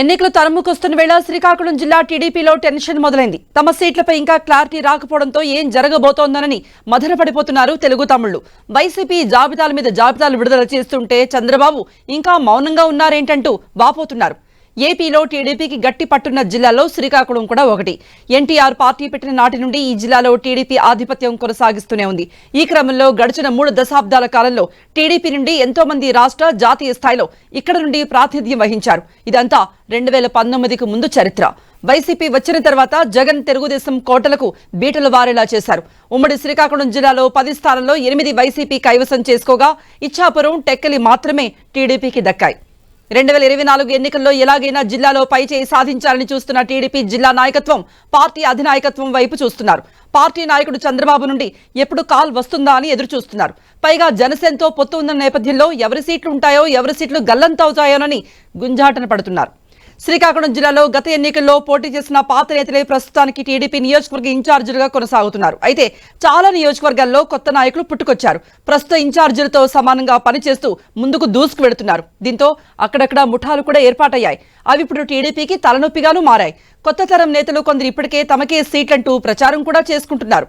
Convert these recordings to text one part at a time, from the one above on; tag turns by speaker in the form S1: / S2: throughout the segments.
S1: ఎన్నికలు తరుముకొస్తున్న వేళ శ్రీకాకుళం జిల్లా టీడీపీలో టెన్షన్ మొదలైంది. తమ సీట్లపై ఇంకా క్లారిటీ రాకపోవడంతో ఏం జరగబోతోందనని మదనపడిపోతున్నారు తెలుగు తమ్ముళ్ళు వైసీపీ జాబితాల మీద జాబితాలు విడుదల చేస్తుంటే చంద్రబాబు ఇంకా మౌనంగా ఉన్నారేంటంటూ వాపోతున్నారు. ఏపీలో టీడీపీకి గట్టి పట్టున్న జిల్లాలో శ్రీకాకుళం కూడా ఒకటి. ఎన్టీఆర్ పార్టీ పెట్టిన నాటి నుండి ఈ జిల్లాలో టీడీపీ ఆధిపత్యం కొనసాగిస్తూనే ఉంది. ఈ క్రమంలో గడిచిన మూడు దశాబ్దాల కాలంలో టీడీపీ నుండి ఎంతో మంది రాష్ట్ర జాతీయ స్థాయిలో ఇక్కడ నుండి ప్రాతినిధ్యం వహించారు. ఇదంతా రెండు వేల పంతొమ్మిదికి ముందు చరిత్ర. వైసీపీ వచ్చిన తర్వాత జగన్ తెలుగుదేశం కోటలకు బీటలు వారేలా చేశారు. ఉమ్మడి శ్రీకాకుళం జిల్లాలో పది స్థానంలో ఎనిమిది వైసీపీ కైవసం చేసుకోగా ఇచ్చాపురం టెక్కలి మాత్రమే టీడీపీకి దక్కాయి. రెండు వేల ఇరవై నాలుగు ఎన్నికల్లో ఎలాగైనా జిల్లాలో పైచేయి సాధించాలని చూస్తున్న టీడీపీ జిల్లా నాయకత్వం పార్టీ అధినాయకత్వం వైపు చూస్తున్నారు. పార్టీ నాయకుడు చంద్రబాబు నుండి ఎప్పుడు కాల్ వస్తుందా అని ఎదురు చూస్తున్నారు పైగా జనసేనతో పొత్తు ఉన్న నేపథ్యంలో ఎవరి సీట్లు ఉంటాయో ఎవరి సీట్లు గల్లంతవుతాయోనని గుంజాటన పడుతున్నారు. శ్రీకాకుళం జిల్లాలో గత ఎన్నికల్లో పోటీ చేసిన పాత నేతలే ప్రస్తుతానికి టీడీపీ నియోజకవర్గ ఇన్ఛార్జీలుగా కొనసాగుతున్నారు. అయితే చాలా నియోజకవర్గాల్లో కొత్త నాయకులు పుట్టుకొచ్చారు. ప్రస్తుత ఇన్ఛార్జీలతో సమానంగా పనిచేస్తూ ముందుకు దూసుకు వెళుతున్నారు. దీంతో అక్కడక్కడ ముఠాలు కూడా ఏర్పాటయ్యాయి. అవి ఇప్పుడు టీడీపీకి తలనొప్పిగాను మారాయి. కొత్త తరం నేతలు కొందరు ఇప్పటికే తమకే సీట్లంటూ ప్రచారం కూడా చేసుకుంటున్నారు.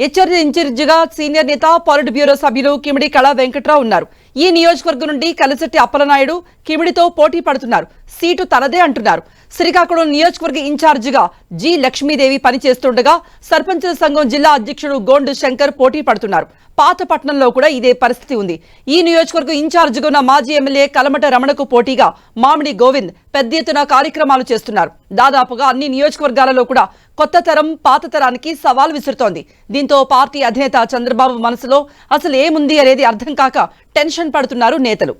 S1: హెచ్ఆర్జీ ఇన్ఛార్జిగా సీనియర్ నేత పాలిట్ బ్యూరో సభ్యులు కిమిడి కళా వెంకట్రావు ఉన్నారు. ఈ నియోజకవర్గం నుండి కలిసెట్టి అప్పలనాయుడు కిమిడితో పోటీ పడుతున్నారు. సీటు తనదే అంటున్నారు. శ్రీకాకుళం నియోజకవర్గ ఇన్ఛార్జిగా జి లక్ష్మీదేవి పనిచేస్తుండగా సర్పంచుల సంఘం జిల్లా అధ్యక్షుడు గోండు శంకర్ పోటీ పడుతున్నారు. పాతపట్నంలో కూడా ఇదే పరిస్థితి ఉంది. ఈ నియోజకవర్గం ఇన్ఛార్జిగా ఉన్న మాజీ ఎమ్మెల్యే కలమట రమణకు పోటీగా మామిడి గోవింద్ పెద్ద ఎత్తున కార్యక్రమాలు చేస్తున్నారు. దాదాపుగా అన్ని నియోజకవర్గాలలో కూడా కొత్త తరం పాత తరానికి సవాల్ విసురుతోంది. దీంతో పార్టీ అధినేత చంద్రబాబు మనసులో అసలు ఏముంది అనేది అర్థం కాక టెన్షన్ పడుతున్నారు నేతలు.